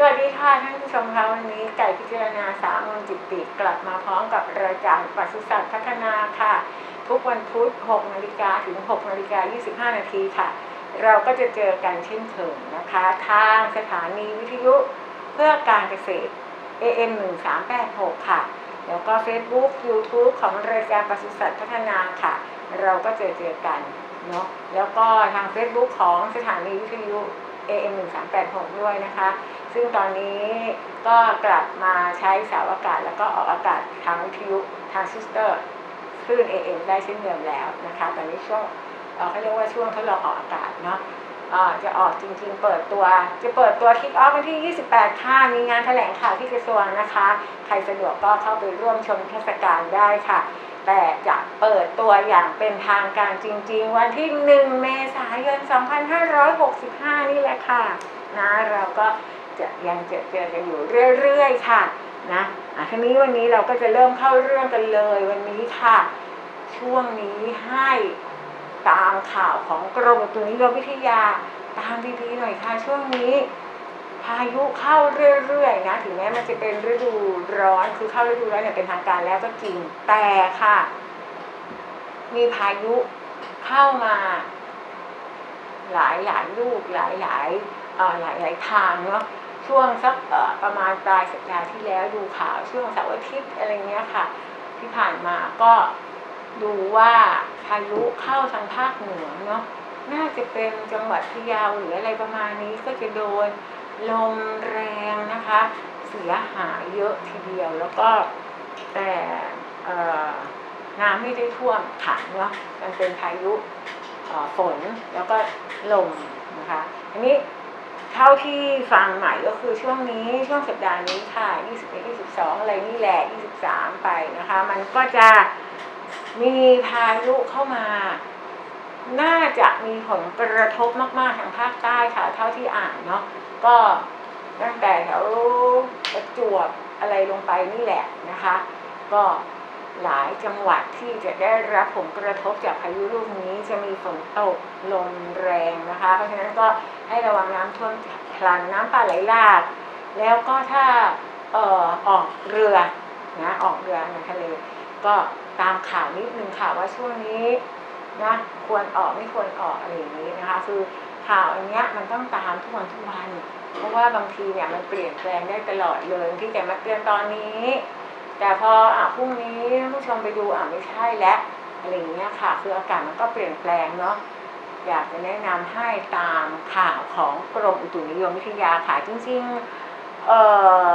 สวัสดีค่ะท่านผู้ชมคะวันนี้ไก่พิจารณาสามมนจิตติกลับมาพร้อมกับรายการปศุสัตว์พัฒนาค่ะ ทุกวันพุธ6นาฬิกาถึง6นาฬิกา25 นาทีค่ะ เราก็จะเจอกันเช่นเคยนะคะ ทางสถานีวิทยุเพื่อการเกษตร AM 1386 ค่ะ แล้วก็ Facebook YouTube ของรายการปศุสัตว์พัฒนาค่ะ เราก็เจอเจอกันเนาะแล้วก็ทาง Facebook ของสถานีวิทยุ AM 1386ด้วยนะคะ ซึ่งตอนนี้ก็กลับมาใช้เสาอากาศ แล้วก็ออกอากาศทางวิทยุทางซิสเตอร์คลื่น AM ได้เช่นเดิมแล้วนะคะ ตอนนี้ช่วงเขาเรียกว่าช่วงทดลองออกอากาศเนาะจะออกจริงๆ เปิดตัว จะเปิดตัวคิกออฟวันที่ 28 ค่ะ มีงานแถลงข่าวที่กระทรวงนะคะ ใครสะดวกก็เข้าไปร่วมชมเทศกาลได้ค่ะ แต่จะเปิดตัวอย่างเป็นทางการจริง ๆ วันที่ 1 เมษายน 2565 นี่แหละค่ะนะเราก็จะยังเจอเจอกันอยู่เรื่อยๆค่ะนะอะทีนี้วันนี้เราก็จะเริ่มเข้าเรื่องกันเลยวันนี้ค่ะ ช่วงนี้ให้ตามข่าวของกรมอุตุนิยมวิทยาตามดีๆหน่อยค่ะช่วงนี้ พายุเข้าเรื่อยๆนะถึงแม้มันจะเป็นฤดูร้อนคือเข้าฤดูร้อนเนี่ยเป็นทางการแล้วก็จริงแต่ค่ะ มีพายุเข้ามา หลายหลายลูกหลายหลายเอ่อหลายหลายทางเนาะช่วงสักเอ่อประมาณปลายสัปดาห์ที่แล้วดูข่าวช่วงเสาร์อาทิตย์อะไรเงี้ยค่ะ ที่ผ่านมาก็ดูว่าพายุเข้าทางภาคเหนือเนาะน่าจะเป็นจังหวัดพะเยาหรืออะไรประมาณนี้ก็จะโดน ลมแรงนะคะ เสียหายเยอะทีเดียวแล้วก็แต่น้ำไม่ได้ท่วมขังเนาะมันเป็นพายุฝนแล้วก็ลมนะคะอันนี้เท่าที่ฟังใหม่ก็คือช่วงนี้ช่วงสัปดาห์นี้ค่ะ 21 22 อะไรนี่แหละ 23 ไปนะคะ มันก็จะมีพายุเข้ามา น่าจะมีผลกระทบมากๆทางภาคใต้ค่ะ เท่าที่อ่านเนาะก็ตั้งแต่แถวประจวบอะไรลงไปนี่แหละนะคะ ก็หลายจังหวัดที่จะได้รับผลกระทบจากพายุลูกนี้จะมีฝนตกลมแรงนะคะ เพราะฉะนั้นก็ให้ระวังน้ำท่วมพลันน้ำป่าไหลหลาก แล้วก็ถ้าเอ่อออกเรือนะออกเรือในทะเลก็ตามข่าวนิดนึงค่ะว่าช่วงนี้ นะควรออกไม่ควรออกอะไรอย่างนี้นะคะ คือข่าวอันเนี้ยมันต้องตามทุกวันทุกวัน เพราะว่าบางทีเนี่ยมันเปลี่ยนแปลงได้ตลอดเลยที่จะมาเตือนตอนนี้ แต่พออะพรุ่งนี้ผู้ชมไปดูอะไม่ใช่แล้วอะไรอย่างเงี้ยค่ะ คืออากาศมันก็เปลี่ยนแปลงเนาะอยากจะแนะนำให้ตามข่าวของกรมอุตุนิยมวิทยาค่ะจริงๆเอ่อ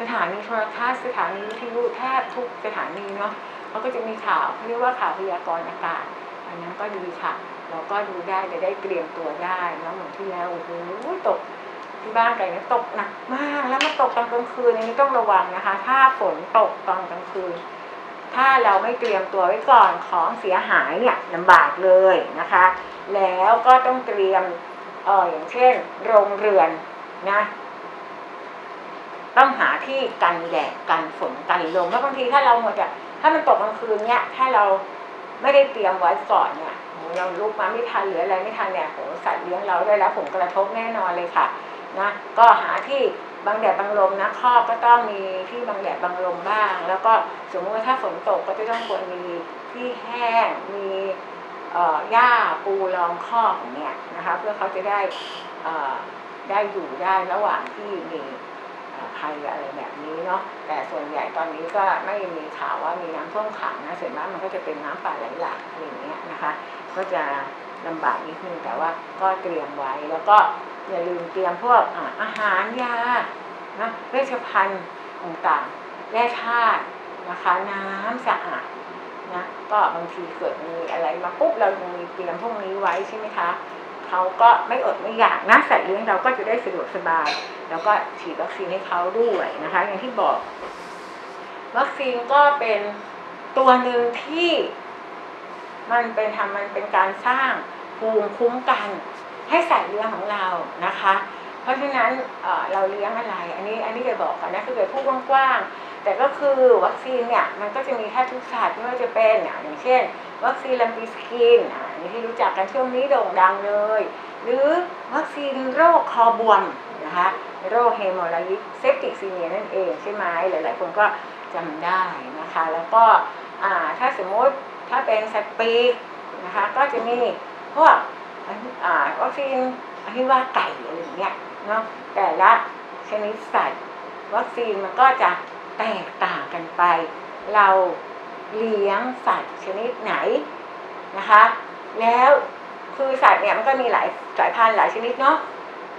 สถานีโทรทัศน์สถานีวิทยุแทบทุกสถานีเนาะ เขาก็จะมีข่าวเขาเรียกว่าข่าวพยากรณ์อากาศ อันนั้นก็ดีค่ะ เราก็ดูได้จะได้เตรียมตัวได้เนาะเหมือนที่แล้วโอ้โหตกที่บ้านไก่เนี่ยตกหนักมาก แล้วมาตกตอนกลางคืนอันนี้ต้องระวังนะคะ ถ้าฝนตกตอนกลางคืน ถ้าเราไม่เตรียมตัวไว้ก่อนของเสียหายเนี่ยลำบากเลยนะคะ แล้วก็ต้องเตรียมเอออย่างเช่น โรงเรือนนะต้องหาที่กันแดดกันฝนกันลมแล้วบางทีถ้าเราหมดอะ ถ้ามันตกกลางคืนเนี่ย ถ้าเราไม่ได้เตรียมไว้ก่อนเนี่ยโหเราลุกมาไม่ทันหรืออะไรไม่ทันเนี่ยโหสัตว์เลี้ยงเราได้รับผลกระทบแน่นอนเลยค่ะนะก็หาที่บังแดดบังลมนะคอกก็ต้องมีที่บังแดดบังลมบ้าง แล้วก็สมมติว่าถ้าฝนตกก็จะต้องควรมีที่แห้งมีเอ่อหญ้าปูรองคอกองเงี้ยนะคะเพื่อเขาจะได้ได้อยู่ได้ระหว่างที่มี ภัยอะไรแบบนี้เนาะแต่ส่วนใหญ่ตอนนี้ก็ไม่มีข่าวว่ามีน้ำท่วมขังนะส่วนมากมันก็จะเป็นน้ำป่าไหลหลากอะไรอย่างเงี้ยนะคะ ก็จะลำบากนิดนึงแต่ว่าก็เตรียมไว้แล้วก็อย่าลืมเตรียมพวกอาหารยานะเวชภัณฑ์ต่างๆแร่ธาตุนะคะน้ำสะอาดนะก็บางทีเกิดมีอะไรมาปุ๊บเรายังมีเตรียมพวกนี้ไว้ใช่ไหมคะ เขาก็ไม่อดไม่อยากนะสัตว์เลี้ยงเราก็จะได้สะดวกสบาย แล้วก็ฉีดวัคซีนให้เขาด้วยนะคะ อย่างที่บอก วัคซีนก็เป็นตัวหนึ่งที่มันเป็นทำมันเป็นการสร้างภูมิคุ้มกัน ให้สัตว์เลี้ยงของเรานะคะ เพราะฉะนั้นเเราเลี้ยงอะไร อันนี้อันนี้เคยบอกก่อนนะคือเคยพูดกว้างๆแต่ก็คือวัคซีนเนี่ยมันก็จะมีแค่ทุกสัตว์ไม่ว่าจะเป็นอย่างเช่น วัคซีนลัมปีสกินอันที่รู้จักกันช่วงนี้โด่งดังเลย หรือวัคซีนโรคคอบวมนะคะโรคเฮโมรายิกเซปติกซีเนียนั่นเองใช่ไหมหลาย ๆ คนก็จำได้นะคะ แล้วก็ถ้าสมมติถ้าเป็นสัตว์ปีกนะคะก็จะมีพวกวัคซีนอหิวาไก่อะไรอย่างเงี้ยเนาะแต่ละชนิดสัตว์วัคซีนมันก็จะแตกต่างกันไป เรา เลี้ยงสัตว์ชนิดไหนนะคะ แล้วคือสัตว์เนี่ยมันก็มีหลายสายพันธุ์หลายชนิดเนาะ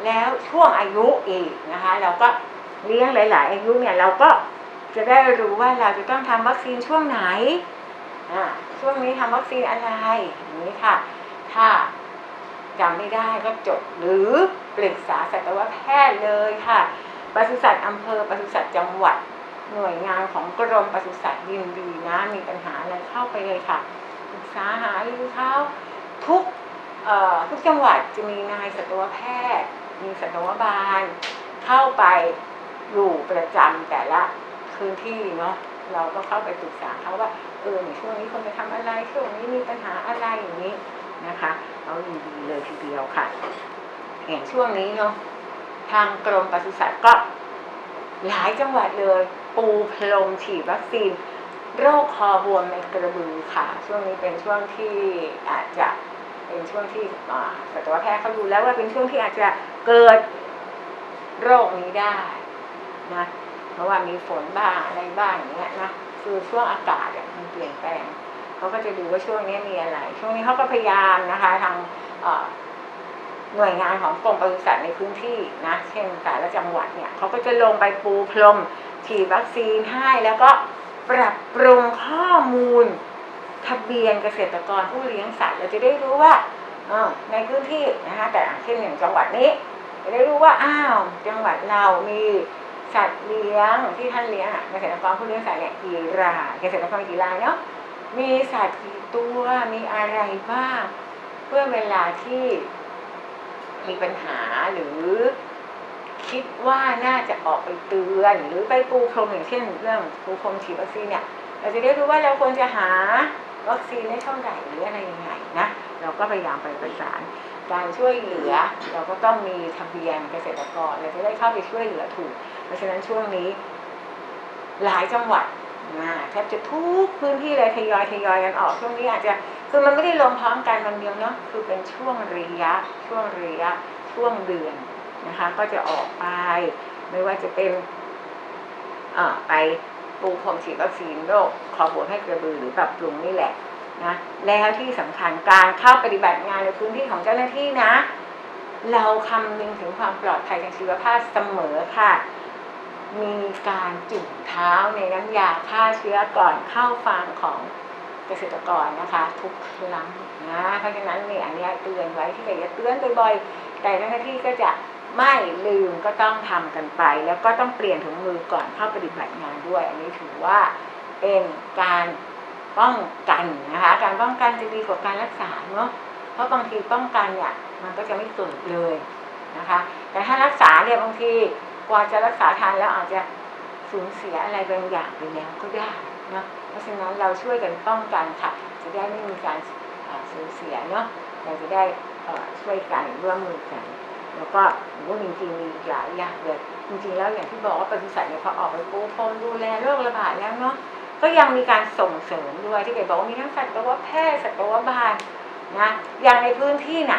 แล้วช่วงอายุอีกนะคะ เราก็เลี้ยงหลาย ๆ อายุเนี่ยเราก็จะได้รู้ว่าเราจะต้องทำวัคซีนช่วงไหนอ่าช่วงนี้ทำวัคซีนอะไรอย่างนี้ค่ะ ถ้าจำไม่ได้ก็จดหรือปรึกษาสัตวแพทย์เลยค่ะปศุสัตว์อำเภอปศุสัตว์จังหวัด หน่วยงานของกรมปศุสัตว์ยินดีนะ มีปัญหาอะไรเข้าไปเลยค่ะปรึกษาหารือเขาทุกเอ่อทุกจังหวัดจะมีนายสัตวแพทย์ มีสัตวบาล เข้าไปอยู่ประจำแต่ละพื้นที่เนาะเราก็เข้าไปปรึกษาเขาว่าเออในช่วงนี้คนจะทำอะไรช่วงนี้มีปัญหาอะไรอย่างนี้นะคะเรายินดีเลยทีเดียวค่ะอย่างช่วงนี้เนาะทางกรมปศุสัตว์ก็หลายจังหวัดเลย ปูพรมฉีดวัคซีน โรคคอบวมในกระบือค่ะ ช่วงนี้เป็นช่วงที่อาจจะเป็นช่วงที่อ่าสัตวแพทย์เขาดูแล้วว่าเป็นช่วงที่อาจจะเกิดโรคนี้ได้นะเพราะว่ามีฝนบ้างอะไรบ้างอย่างเงี้ยนะคือช่วงอากาศมันเปลี่ยนแปลงเขาก็จะดูว่าช่วงนี้มีอะไร ช่วงนี้เขาก็พยายามนะคะ ทางเหน่วยงานของกรมปศุสัตว์ในพื้นที่นะเช่นแต่ละจังหวัดเนี่ยเขาก็จะลงไปปูพรมฉีดวัคซีนให้แล้วก็ปรับปรุงข้อมูล ทะเบียนเกษตรกรผู้เลี้ยงสัตว์เราจะได้รู้ว่าในพื้นที่นะคะแต่เช่นอย่างจังหวัดนี้จะได้รู้ว่าอ้าวจังหวัดเรามีสัตว์เลี้ยงที่ท่านเลี้ยงเกษตรกรผู้เลี้ยงสัตว์เนี่ยกี่รายเกษตรกรกี่รายเนาะมีสัตว์กี่ตัวมีอะไรบ้างเพื่อเวลาที่ มีปัญหาหรือคิดว่าน่าจะออกไปเตือน หรือไปปูพรมอย่างเช่น เรื่องปูพรมฉีดวัคซีนเนี่ยเราจะได้รู้ว่าเราควรจะหาวัคซีนได้เท่าไหร่หรืออะไรยังไงนะเราก็พยายามไปประสาน การช่วยเหลือ เราก็ต้องมีทะเบียนเกษตรกรเราจะได้เข้าไปช่วยเหลือถูก เพราะฉะนั้นช่วงนี้ หลายจังหวัด แทบจะทุกพื้นที่เลยทยอยทยอยกันออกช่วงนี้อาจจะคือมันไม่ได้ลงพร้อมกันวันเดียวเนาะคือเป็นช่วงระยะ ช่วงระยะ ช่วงเดือนนะคะ ก็จะออกไป ไม่ว่าจะเป็นเอ่อไปปูพรมฉีดวัคซีนโรคคอบวให้กระบือหรือปรับปรุงนี่แหละนะแล้วที่สำคัญการเข้าปฏิบัติงานในพื้นที่ของเจ้าหน้าที่นะ เราคำนึงถึงความปลอดภัยทางชีวภาพเสมอค่ะ มีการจุ่มเท้าในน้ำยาฆ่าเชื้อก่อนเข้าฟาร์มของเกษตรกรนะคะ ทุกครั้งนะเพราะฉะนั้นเนี่ยอันนี้เตือนไว้ที่อยากจะเตือนบ่อยๆแต่เจ้าหน้าที่ก็จะไม่ลืมก็ต้องทำกันไป แล้วก็ต้องเปลี่ยนถุงมือก่อนเข้าปฏิบัติงานด้วย อันนี้ถือว่าเป็นการป้องกันนะคะ การป้องกันจะดีกว่าการรักษาเนาะเพราะบางทีป้องกันเนี่ยมันก็จะไม่เกิดเลยนะคะ แต่ถ้ารักษาเนี่ยบางที กว่าจะรักษาทันแล้วอาจจะสูญเสียอะไรบางอย่างไปแล้วก็ได้เนาะเพราะฉะนั้นเราช่วยกันป้องกันค่ะ จะได้ไม่มีการสูญเสียเนาะเราจะได้ช่วยกันร่วมมือกัน แล้วก็โอ้โหจริงๆมีหลายอย่างเลยจริงๆแล้วอย่างที่บอกว่าปศุสัตว์เนี่ยพอออกไปปูพรมดูแลโรคระบาดแล้วเนาะก็ยังมีการส่งเสริมด้วยที่เก๋บอกว่ามีทั้งสัตวแพทย์สัตวบาลนะอย่างในพื้นที่ไหน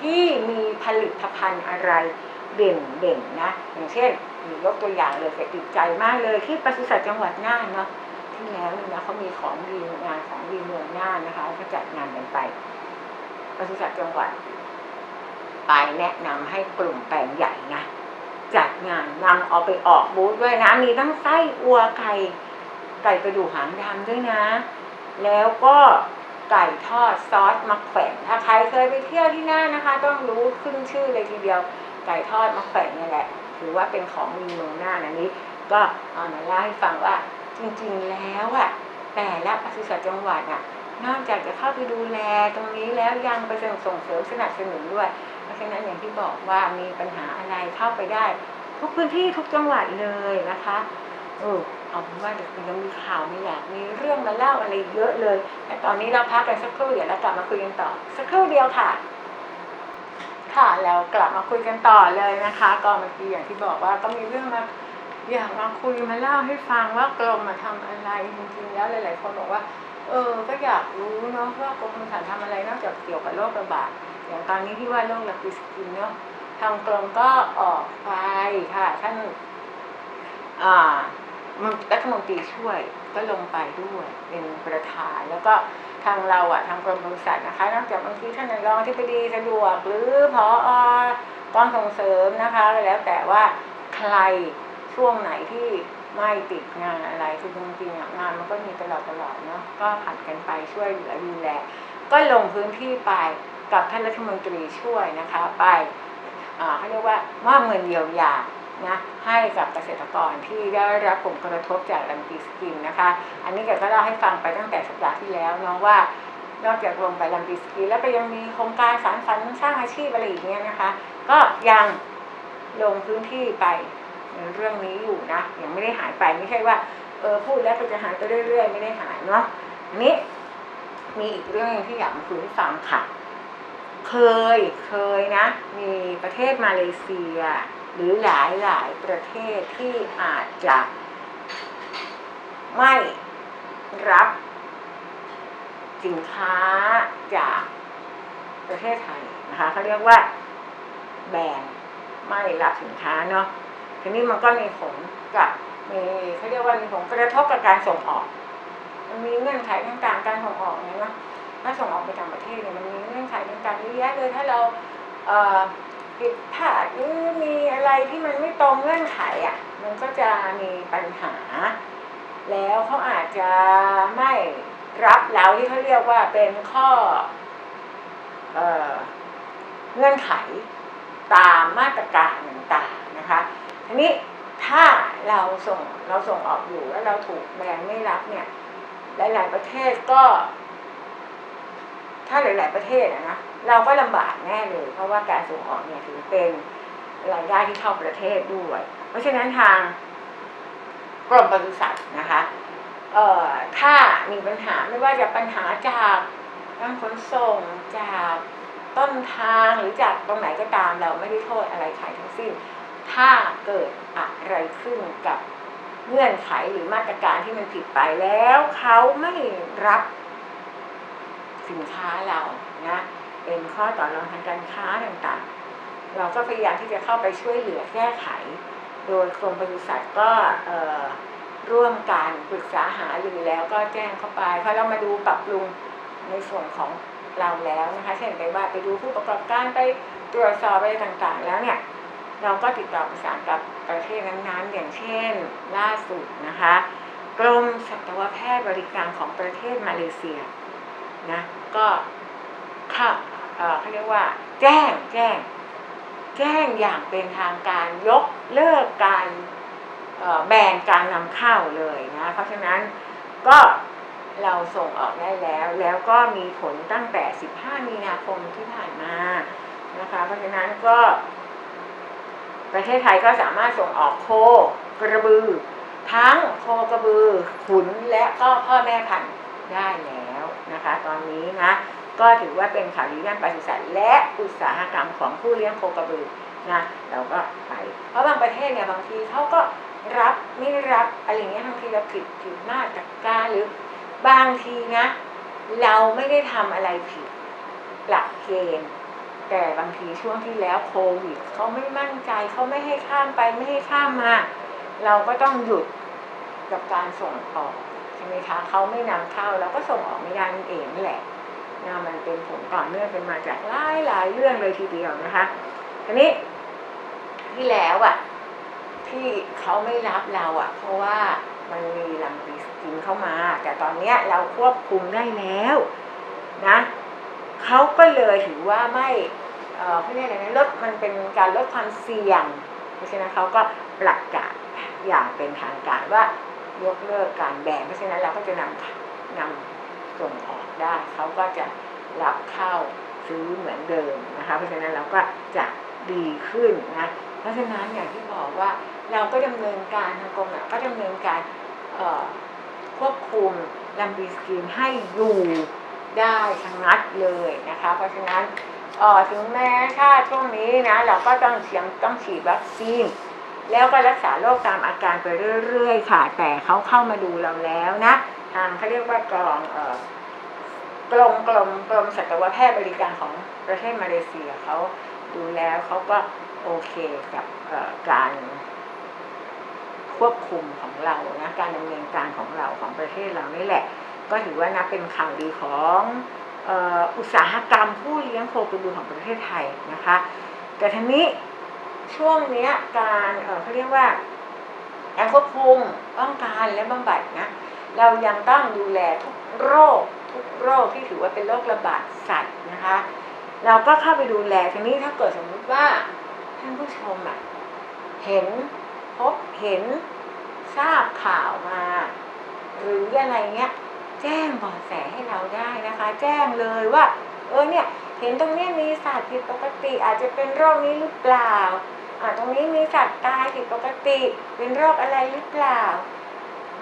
ที่มีผลิตภัณฑ์อะไร เด่นเด่นนะ อย่างเช่นมียกตัวอย่างเลยเก๋ติดใจมากเลยที่ปศุสัตว์จังหวัดน่านเนาะที่แล้วนี่นะเขามีของดีงานของดีเมืองน่านนะคะก็จัดงานกันไปปศุสัตว์จังหวัด ไปแนะนำให้กลุ่มแปลงใหญ่นะจัดงานนำเอาไปออกบูธด้วยนะ มีทั้งไส้อัวไก่ไก่กระดูกหางดำด้วยนะ แล้วก็ไก่ทอดซอสมะแขวนถ้าใครเคยไปเที่ยวที่น่านนะคะ ต้องรู้ขึ้นชื่อเลยทีเดียว ไก่ทอดมะแขวนนี่แหละถือว่าเป็นของมีเมืองน่านอันนี้ ก็เอามาเล่าให้ฟังว่าจริงๆแล้วอะแต่ละปศุสัตว์จังหวัดอะนอกจากจะเข้าไปดูแลตรงนี้แล้วยังไปส่งเสริมสนับสนุนด้วย เพราะฉะนั้นอย่างที่บอกว่ามีปัญหาอะไรเข้าไปได้ ทุกพื้นที่ทุกจังหวัดเลยนะคะเออเอาเป็นว่าเดี๋ยวยังมีข่าวมีอยากมีเรื่องมาเล่าอะไรเยอะเลย แต่ตอนนี้เราพักกันสักครู่เดี๋ยวเรากลับมาคุยกันต่อ สักครู่เดียวค่ะ ค่ะแล้วกลับมาคุยกันต่อเลยนะคะก็เมื่อกี้อย่างที่บอกว่าก็มีเรื่องมาอยากมาคุยมาเล่าให้ฟังว่ากรมมาทำอะไรจริงๆแล้วหลาย ๆ คนบอกว่า เออก็อยากรู้เนาะว่ากรมสารทำอะไรนอกจากเกี่ยวกับโรคระบาดอย่างตอนนี้ที่ว่าโรคลักดิสกินเนาะทางกรมก็ออกไปค่ะท่านอ่า รัฐมนตรีช่วยก็ลงไปด้วยเป็นประธานแล้วก็ทางเราอะทางกรมบริษัทนะคะนอกจากบางทีท่านนายรองที่ปดีสะดวก หรือพออกองส่งเสริมนะคะแล้วแต่ว่าใครช่วงไหนที่ไม่ติดงานอะไรคือจริงๆงานมันก็มีตลอดตลอดเนาะก็ผัดกันไปช่วยเหลือดูแลก็ลงพื้นที่ไปกับท่านรัฐมนตรีช่วยนะคะ ไปอ่าเขาเรียกว่ามอบเงินเยียวยา นะให้กับเกษตรกรที่ได้รับผลกระทบจากลัมปีสกินนะคะ อันนี้แกก็เล่าให้ฟังไปตั้งแต่สัปดาห์ที่แล้วเนาะว่านอกจากลงไปลัมปีสกินแล้วก็ยังมีโครงการสารฝันสร้างอาชีพอะไรอย่างเงี้ยนะคะ ก็ยังลงพื้นที่ไปเรื่องนี้อยู่นะยังไม่ได้หายไปไม่ใช่ว่าเออพูดแล้วก็จะหายไปเรื่อย ๆ ไม่ได้หายเนาะอันนี้มีอีกเรื่องหนึงที่อยากมาคุยให้ฟังค่ะ เคยเคยนะ มีประเทศมาเลเซีย หรือหลายหลายประเทศที่อาจจะ ไม่รับสินค้าจากประเทศไทยนะคะเขาเรียกว่าแบนไม่รับสินค้าเนาะทีนี้มันก็มีผลกับมีเขาเรียกว่ามีผลกระทบกับการส่งออก มันมีเงื่อนไขต่างๆการส่งออกเนี่ยนะถ้าส่งออกไปต่างประเทศเนี่ยมันมีเงื่อนไขต่างๆเยอะแยะเลยถ้าเราเอ่อ ผิดพลาดหรือมีอะไรที่มันไม่ตรงเงื่อนไขอะ มันก็จะมีปัญหา แล้วเขาอาจจะไม่รับเราที่เขาเรียกว่าเป็นข้อเอ่อเงื่อนไขตามมาตรการต่างๆนะคะทีนี้ถ้าเราส่งเราส่งออกอยู่แล้วเราถูกแบนไม่รับเนี่ยหลายๆประเทศก็ ถ้าหลาย ๆ ประเทศนะเราก็ลำบากแน่เลย เพราะว่าการส่งออกเนี่ยถือเป็นรายได้ที่เข้าประเทศด้วย เพราะฉะนั้นทางกรมปศุสัตว์นะคะเอ่อถ้ามีปัญหาไม่ว่าจะปัญหาจากการขนส่งจากต้นทางหรือจากตรงไหนก็ตามเราไม่ได้โทษอะไรใครทั้งสิ้น ถ้าเกิดอะไรขึ้นกับเงื่อนไขหรือมาตรการที่มันผิดไปแล้วเขาไม่รับ สินค้าเรานะเป็นข้อต่อรองทางการค้าต่างๆ เราก็พยายามที่จะเข้าไปช่วยเหลือแก้ไข โดยกรมปศุสัตว์ก็ร่วมการปรึกษาหารือแล้วก็แจ้งเข้าไปเพราะเรามาดูปรับปรุงในส่วนของเราแล้วนะคะเช่นไปว่าไปดูผู้ประกอบการไปตรวจสอบอะไรต่างๆ แล้วเนี่ยเราก็ติดต่อประสานกับประเทศนั้นๆ อย่างเช่น ล่าสุดนะคะ กรมสัตวแพทย์บริการของประเทศมาเลเซียนะ ก็ค่ะเขาเรียกว่า แจ้งแจ้ง แจ้งอย่างเป็นทางการยกเลิกการแบนการนำเข้าเลยนะเพราะฉะนั้นก็เราส่งออกได้แล้ว แล้วก็มีผลตั้งแต่ 15 มีนาคมที่ผ่านมานะคะ เพราะฉะนั้นก็ ประเทศไทยก็สามารถส่งออกโคกระบือ ทั้งโคกระบือ ขุนและก็พ่อแม่พันธุ์ได้แล้ว นะคะ ตอนนี้นะ ก็ถือว่าเป็นข่าวดีด้านปศุสัตว์และอุตสาหกรรมของผู้เลี้ยงโคกระบือนะเราก็ไปเพราะบางประเทศเนี่ยบางทีเขาก็รับไม่รับอะไรเงี้ยบางทีเราผิดผิดมาตรการหรือบางทีนะ เราไม่ได้ทำอะไรผิดหลักเกณฑ์แต่บางทีช่วงที่แล้วโควิดเขาไม่มั่นใจเขาไม่ให้ข้ามไปไม่ให้ข้ามมา เราก็ต้องหยุดกับการส่งออก ช่ไหมคะเขาไม่นำเข้าเราก็ส่งออกไม่ได้นั่นเองนั่นแหละนะมันเป็นผลต่อเนื่องเป็นมาจากหลายหลายเรื่องเลยทีเดียวนะคะทีนี้ที่แล้วอะที่เขาไม่รับเราอะเพราะว่ามันมีลัมปีสกินเข้ามา แต่ตอนเนี้ยเราควบคุมได้แล้วนะเขาก็เลยถือว่าไม่เอ่อเขาเรียกอะไรนะลดมันเป็นการลดความเสี่ยงเพราะฉะนั้นเขาก็ประกาศอย่างเป็นทางการว่า ยกเลิกการแบนเพราะฉะนั้นเราก็จะนำนำส่งออกได้เขาก็จะรับเข้าซื้อเหมือนเดิมนะคะ เพราะฉะนั้นเราก็จะดีขึ้นนะเพราะฉะนั้นอย่างที่บอกว่าเราก็ดำเนินการทางกรมก็ดำเนินการควบคุมลัมบีสกีนให้อยู่ได้ชะงัดเลยนะคะ เพราะฉะนั้นถึงแม้ถ้าช่วงนี้นะเราก็ต้องเสียงต้องฉีดวัคซีน แล้วก็รักษาโรคตามอาการไปเรื่อยๆ ค่ะ แต่เขาเข้ามาดูเราแล้วนะทางเขาเรียกว่ากรองเอ่อกรมกรมกรมสัตวแพทย์บริการของประเทศมาเลเซียเขาดูแล้วเขาก็โอเคกับการควบคุมของเรานะการดำเนินการของเราของประเทศเรานี่แหละ ก็ถือว่านะเป็นข่าวดีของอ,อ,อุตสาหกรรมผู้เลี้ยงโคกระบือของประเทศไทยนะคะ แต่ทีนี้ ช่วงเนี้ยการเขาเรียกว่าการควบคุมป้องกันและบำบัดนะเรายังต้องดูแลทุกโรคทุกโรคที่ถือว่าเป็นโรคระบาดสัตว์นะคะ เราก็เข้าไปดูแลทีนี้ถ้าเกิดสมมุติว่าท่านผู้ชมอะเห็นพบเห็นทราบข่าวมา หรืออะไรเงี้ย แจ้งเบาะแสให้เราได้นะคะ แจ้งเลยว่า เออเนี่ย เห็นตรงเนี้ยมีสัตว์ผิดปกติอาจจะเป็นโรคนี้หรือเปล่า ตรงนี้มีสัตว์ตายผิดปกติ เป็นโรคอะไรหรือเปล่า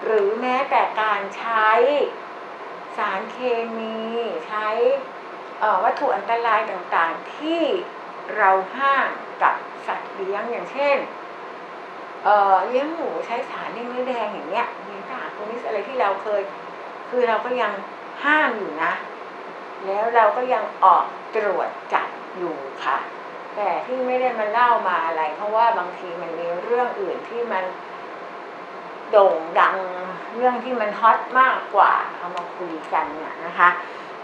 หรือแม้แต่การใช้สารเคมีใช้วัตถุอันตรายต่างๆ ที่เราห้ามกับสัตว์เลี้ยงอย่างเช่นเเลี้ยงหมูใช้สารเลี้ยงเนื้อแดงอย่างเงี้ยมีสารตัวนี้อะไรที่เราเคย คือเราก็ยังห้ามอยู่นะ แล้วเราก็ยังออกตรวจจับอยู่ค่ะ แต่ที่ไม่ได้มาเล่ามาอะไร เพราะว่าบางทีมันมีเรื่องอื่นที่มันโด่งดังเรื่องที่มันฮอตมากกว่าเอามาคุยกันเนี่ยนะคะ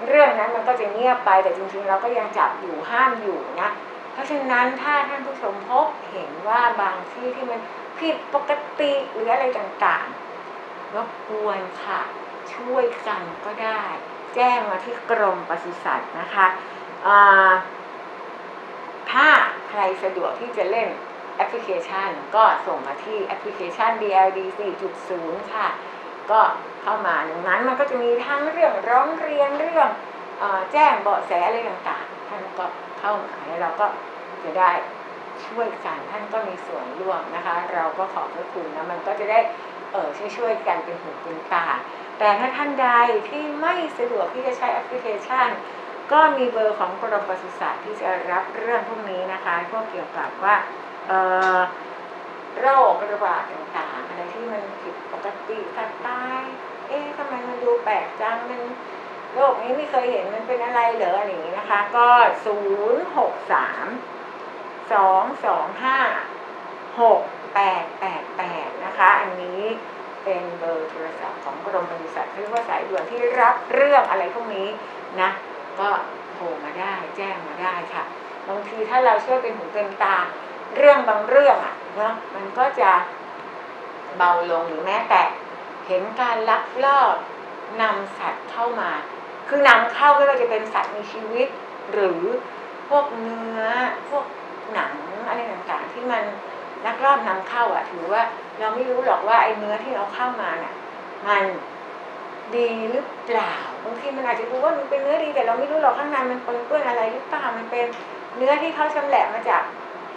เรื่องนั้นมันก็จะเงียบไปแต่จริงๆเราก็ยังจับอยู่ห้ามอยู่นะเพราะฉะนั้นถ้าท่านผู้ชมพบเห็นว่าบางที่ที่มันผิดปกติหรืออะไรต่างๆรบกวนค่ะ ช่วยกันก็ได้ แจ้งมาที่กรมปศุสัตว์นะคะอ่า รสะดวกที่จะเล่นแอปพลิเคชัน ก็ส่งมาที่แอปพลิเคชัน DLD 4.0 ค่ะ ก็เข้ามาในนั้นมันก็จะมีทั้งเรื่องร้องเรียนเรื่องอแจ้งเบาะแสอะไรต่างๆ ท่านก็เข้ามาแล้วเราก็จะได้ช่วยกันท่านก็มีส่วนร่วมนะคะ เราก็ขอบพระคุณนะมันก็จะได้เออช่วยๆกันเป็นหูเป็นตาแต่ถ้าท่านใดที่ไม่สะดวกที่จะใช้แอปพลิเคชัน ก็มีเบอร์ของกรมปศุสัตว์ที่จะรับเรื่องพวกนี้นะคะพวกเกี่ยวกับว่าเอ่อโรคระบาดต่างๆอะไรที่มันผิดปกติสัตว์ตายเอ๊ะทำไมมันดูแปลกจังมันโรคนี้ไม่เคยเห็นมันเป็นอะไรเหรออะไรอย่างนี้นะคะ ก็ศูนย์หกสามสองสองห้าหกแปดแปดแปดนะคะ อันนี้เป็นเบอร์โทรศัพท์ของกรมบริษัทเรียกว่าสายด่วนที่รับเรื่องอะไรพวกนี้นะ ก็โทรมาได้แจ้งมาได้ค่ะบางทีถ้าเราช่วยเป็นหูเป็นตาเรื่องบางเรื่องอะเนาะมันก็จะเบาลงหรือแม้แต่เห็นการลักลอบนำสัตว์เข้ามา คือนำเข้าไม่ว่าจะเป็นสัตว์มีชีวิต หรือพวกเนื้อพวกหนังอะไรต่างๆ ที่มันลักลอบนำเข้าอะ ถือว่าเราไม่รู้หรอกว่าไอ้เนื้อที่เราเข้ามาเนี่ยมัน ดีหรือเปล่าบางทีมันอาจจะดูว่ามันเป็นเนื้อดีแต่เราไม่รู้หรอกข้างในมันปนเปื้อนอะไรหรือเปล่ามันเป็นเนื้อที่เขาชำแหละมาจาก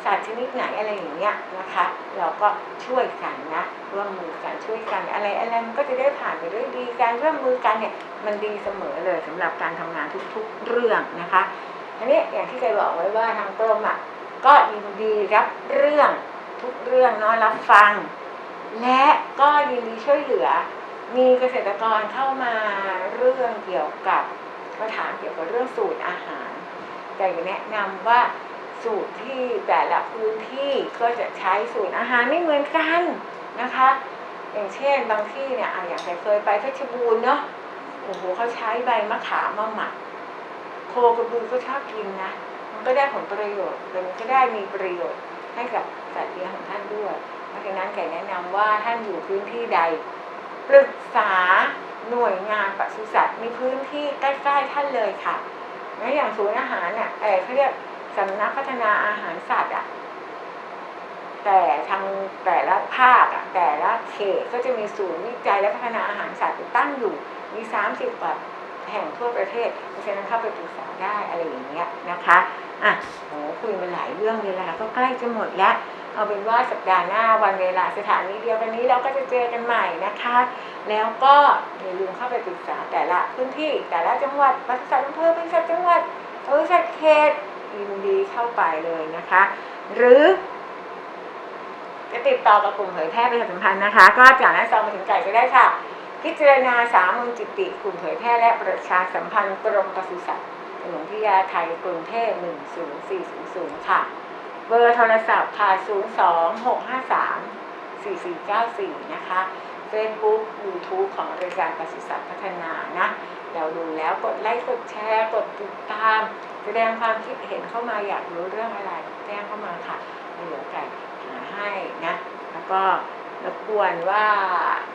สัตว์ชนิดไหนอะไรอย่างเงี้ยนะคะ เราก็ช่วยกันนะร่วมมือกันช่วยกันอะไรอะไรมันก็จะได้ผ่านไปด้วยดีการร่วมมือกันเนี่ยมันดีเสมอเลยสำหรับการทำงานทุกๆเรื่องนะคะอันนี้อย่างที่เคยบอกไว้ว่าทางกรมอะก็ยินดีรับเรื่องทุกเรื่องเนาะรับฟัง และก็ยินดีช่วยเหลือ มีเกษตรกรเข้ามาเรื่องเกี่ยวกับมาถามเกี่ยวกับเรื่องสูตรอาหาร แต่แนะนำว่าสูตรที่แต่ละพื้นที่ก็จะใช้สูตรอาหารไม่เหมือนกันนะคะ อย่างเช่นบางที่เนี่ยอย่างเคยไปเพชรบูรณ์เนาะโอ้โหเขาใช้ใบมะขามมาหมักโคกระบือก็ชอบกินนะมันก็ได้ผลประโยชน์แต่มันก็ได้มีประโยชน์ให้กับสัตว์เลี้ยงของท่านด้วย เพราะฉะนั้นไก่แนะนำว่าท่านอยู่พื้นที่ใด ปรึกษาหน่วยงานปศุสัตว์มีพื้นที่ใกล้ๆท่านเลยค่ะงั้นอย่างศูนย์อาหารเนี่ยเออเขาเรียกสำนักพัฒนาอาหารสัตว์อะแต่ทางแต่ละภาคอะแต่ละเขตก็จะมีศูนย์วิจัยและพัฒนาอาหารสัตว์ตั้งอยู่มีสามสิบกว่า แห่งทั่วประเทศ เพราะฉะนั้นเข้าไปปรึกษาได้อะไรอย่างเงี้ยนะคะอะโหคุยมาหลายเรื่องเลยละก็ใกล้จะหมดแล้วเอาเป็นว่าสัปดาห์หน้าวันเวลาสถานีเดียวกันนี้เราก็จะเจอกันใหม่นะคะ แล้วก็อย่าลืมเข้าไปปรึกษาแต่ละพื้นที่แต่ละจังหวัดบริษัทอำเภอบริษัทจังหวัดบริษัทเขตยินดีเข้าไปเลยนะคะ หรือจะติดต่อกับกลุ่มเผยแพร่ประชาสัมพันธ์นะคะ ก็จากหน้าซองมาถึงไก่ก็ได้ค่ะ พิจารณาสามมูลจิติกลุ่มเผยแพร่และประชาสัมพันธ์กรมปศุสัตว์ถนนพิยาไทยกรุงเทพ10400 ค่ะ เบอร์โทรศัพท์ค่ะ 02653 4494 นะคะ Facebook YouTube ของรายการปศุสัตว์พัฒนานะ เราดูแล้วกดไลค์กดแชร์กดติดตาม แสดงความคิดเห็นเข้ามาอยากรู้เรื่องอะไรแจ้งเข้ามาค่ะเดี๋ยวไก่หาให้นะ แล้วก็รบกวนว่า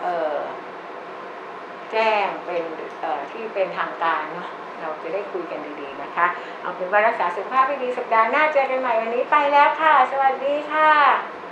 เออ แจ้งเป็นที่เป็นทางการเนาะเราจะได้คุยกันดีๆนะคะ เอาเป็นว่ารักษาสุขภาพให้ดีสัปดาห์หน้าเจอกันใหม่วันนี้ไปแล้วค่ะ สวัสดีค่ะ